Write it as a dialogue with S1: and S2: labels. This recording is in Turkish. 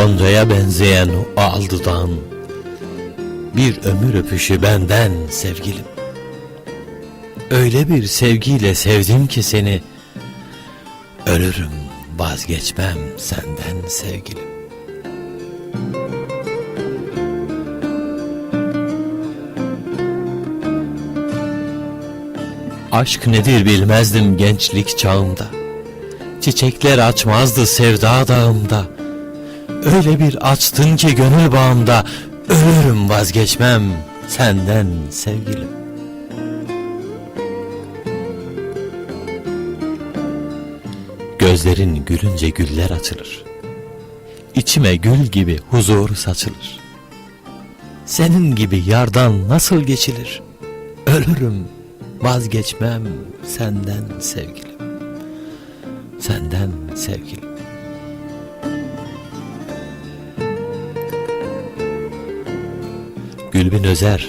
S1: Gonca'ya benzeyen o al dudağın Bir ömür öpüşü benden sevgilim. Öyle bir sevgiyle sevdim ki seni Ölürüm vazgeçmem senden sevgilim. Aşk nedir bilmezdim gençlik çağımda. Çiçekler açmazdı sevda dağımda Öyle bir açtın ki gönül bağımda Ölürüm vazgeçmem senden sevgilim. Gözlerin gülünce güller açılır. İçime gül gibi huzur saçılır. Senin gibi yardan nasıl geçilir? Ölürüm vazgeçmem senden sevgilim. Senden sevgilim Gülbin Özer